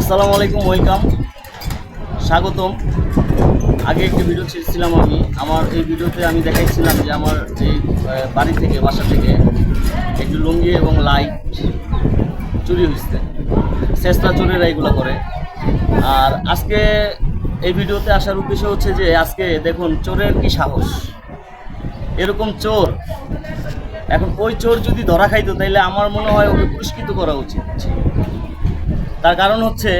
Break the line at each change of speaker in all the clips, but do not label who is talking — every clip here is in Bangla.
আসসালামু আলাইকুম, ওয়েলকাম। স্বাগতম। আগে একটি ভিডিও ছেড়েছিলাম আমি। আমার এই ভিডিওতে আমি দেখাইছিলাম যে আমার এই বাড়ি থেকে, বাসা থেকে একটি লুঙ্গি এবং লাইট চুরি হয়েছে। চেষ্টা চোরেরা এগুলো করে। আর আজকে এই ভিডিওতে আসার উদ্দেশ্য হচ্ছে যে, আজকে দেখুন চোরের কি সাহস। এরকম চোর। এখন ওই চোর যদি ধরা খাইতো তাহলে আমার মনে হয় ওকে পুরস্কৃত করা উচিত। তার কারণ হচ্ছে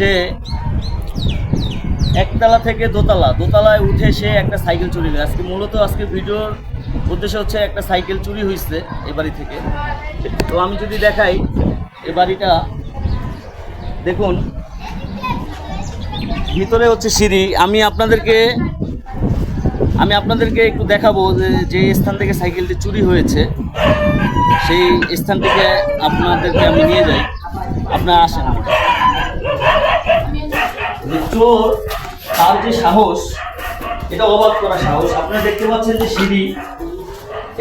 যে একতলা থেকে দোতলা, দোতলায় উঠে সে একটা সাইকেল চুরি করে। আজকে মূলত আজকে ভিডিওর উদ্দেশ্য হচ্ছে একটা সাইকেল চুরি হয়েছে এ বাড়ি থেকে। তো আমি যদি দেখাই এ বাড়িটা, দেখুন, ভিতরে হচ্ছে সিঁড়ি। আমি আপনাদেরকে আমি আপনাদেরকে একটু দেখাবো যে যে স্থান থেকে সাইকেলটি চুরি হয়েছে, সেই স্থান থেকে আপনাদেরকে আমি নিয়ে যাই। আপনারা আসেন চোর, তার যে সাহস, এটা অবাক করা সাহস। আপনারা দেখতে পাচ্ছেন যে সিঁড়ি,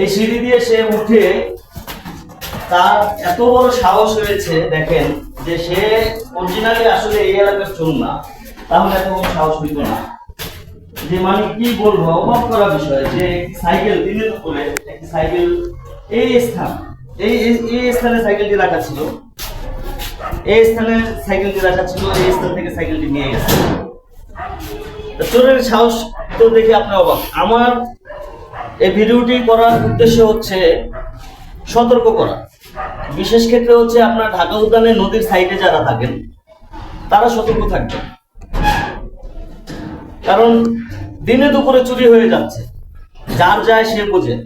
এই সিঁড়ি দিয়ে সে উঠে তার এত বড় সাহস হয়েছে, দেখেন, যে সে অরিজিনালি আসলে এই এলাকার চোর না। তাহলে এত বড় সাহস হইত না। যে মানে কি বলব? অবাক করা বিষয় যে সাইকেল দিনের উপরে একটি সাইকেল এই স্থান, এই, এই- স্থানে সাইকেলটি রাখা ছিল। এই স্থানে সাইকেলটি রাখা ছিল, এই স্থান থেকে সাইকেলটি নিয়ে গেছে। চোরের সাহস তো দেখে আপনি অবাক। আমার এই ভিডিওটি করার উদ্দেশ্য হচ্ছে সতর্ক করা। বিশেষ ক্ষেত্রে হচ্ছে আপনার ঢাকা উদ্যানে নদীর সাইডে যারা থাকেন, তারা সতর্ক থাকবেন। কারণ দিনে দুপুরে চুরি হয়ে যাচ্ছে। যার যায় সে বোঝে।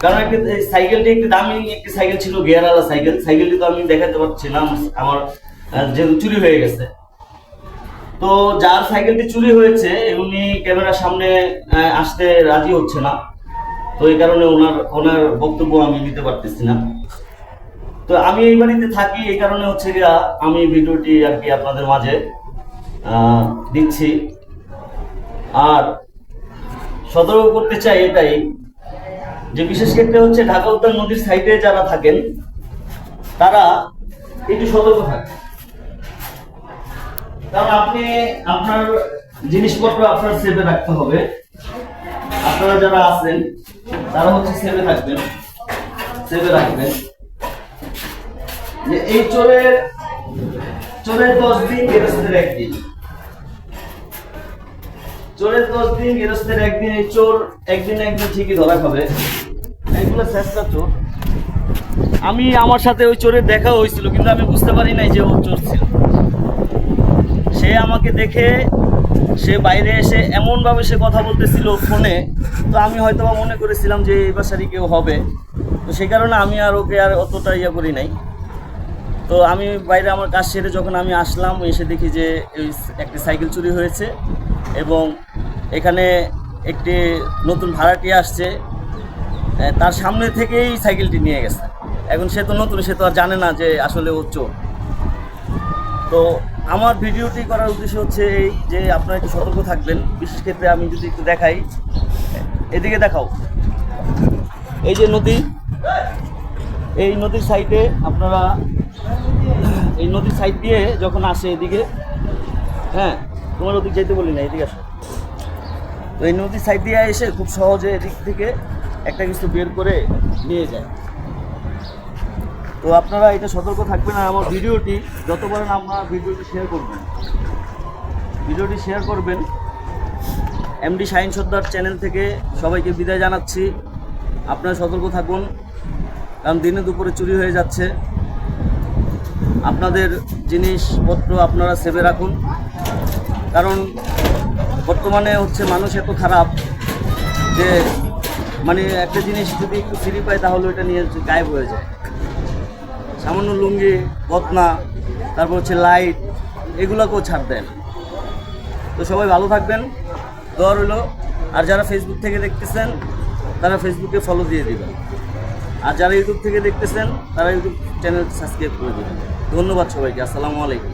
কারণ একটি সাইকেলটি একটি দামি একটি সাইকেল ছিল গিয়ারওয়ালা সাইকেল। সাইকেলটি তো আমি দেখাতে পারছি না, আমার- যেহেতু চুরি হয়ে গেছে। তো যার সাইকেলটি চুরি হয়েছে, উনি ক্যামেরার সামনে আসতে রাজি হচ্ছে না। তো এই কারণে ওনার ওনার বক্তব্য আমি নিতে পারতেছি না। তো আমি এই বাড়িতে থাকি, এই কারণে হচ্ছে গিয়া আমি ভিডিওটি আর কি আপনাদের মাঝে দিচ্ছি। আর সতর্ক করতে চাই এটাই যে বিশেষ ক্ষেত্রে হচ্ছে ঢাকা উদ্যান নদীর সাইডে যারা থাকেন, তারা একটু সতর্ক থাকবেন কারণ আপনি আপনার জিনিসপত্র আপনার সেভে রাখতে হবে। আপনারা যারা আছেন, তারা হচ্ছে সেভে থাকবেন। সেভে রাখবেন। যে এই চোরের চোরের দশ দিন গেরস্তের একদিন চোরের দশ দিন, গেরস্তের একদিন, এই চোর একদিন একদিন ঠিকই ধরা খাবে। এগুলো চেষ্টা চোর। আমি আমার সাথে ওই চোরের দেখা হয়েছিল, কিন্তু আমি বুঝতে পারি নাই যে ও চোর ছিল। সে আমাকে দেখে, সে বাইরে এসে এমনভাবে সে কথা বলতেছিল ফোনে, তো আমি হয়তো বা মনে করেছিলাম যে এই বাসারই কেউ হবে। তো সেই কারণে আমি আর ওকে আর অতটা ইয়ে করি নাই। তো আমি বাইরে আমার কাজ সেরে যখন আমি আসলাম, এসে দেখি যে এই একটি সাইকেল চুরি হয়েছে এবং এখানে একটি নতুন ভাড়াটি আসছে। তার সামনে থেকেই সাইকেলটি নিয়ে গেছে। এখন সে তো নতুন, সে তো আর জানে না যে আসলে ও চোর। তো আমার ভিডিওটি করার উদ্দেশ্য হচ্ছে এই যে আপনারা একটু সতর্ক থাকবেন। বিশেষ ক্ষেত্রে আমি যদি একটু দেখাই, এদিকে দেখাও। এই যে নদী, এই নদীর সাইডে আপনারা, এই নদীর সাইড দিয়ে যখন আসে এদিকে হ্যাঁ তোমার ওদিক যেতে বলি না, এদিকে আসো। তো এই নদীর সাইড দিয়ে এসে খুব সহজে এদিক থেকে একটা কিছু বের করে নিয়ে যায়। তো আপনারা এটা সতর্ক থাকবেন আর আমার ভিডিওটি যত পারেন আপনারা ভিডিওটি শেয়ার করবেন, ভিডিওটি শেয়ার করবেন এমডি শাহিন সর্দার চ্যানেল থেকে সবাইকে বিদায় জানাচ্ছি। আপনারা সতর্ক থাকুন, কারণ দিনে দুপুরে চুরি হয়ে যাচ্ছে। আপনাদের জিনিসপত্র আপনারা সেভে রাখুন, কারণ বর্তমানে হচ্ছে মানুষ এত খারাপ যে মানে একটা জিনিস যদি একটু ফ্রি পায় তাহলে ওটা নিয়ে গায়েব হয়ে যায়। সামান্য লুঙ্গি, বদনা, তারপর হচ্ছে লাইট এগুলোকেও ছাড় দেয় না তো সবাই ভালো থাকবেন, দোয়া রইল। আর যারা ফেসবুক থেকে দেখতেছেন, তারা ফেসবুকে ফলো দিয়ে দেবেন। আর যারা ইউটিউব থেকে দেখতেছেন, তারা ইউটিউব চ্যানেল সাবস্ক্রাইব করে দেবেন। ধন্যবাদ সবাইকে, আসসালামু আলাইকুম।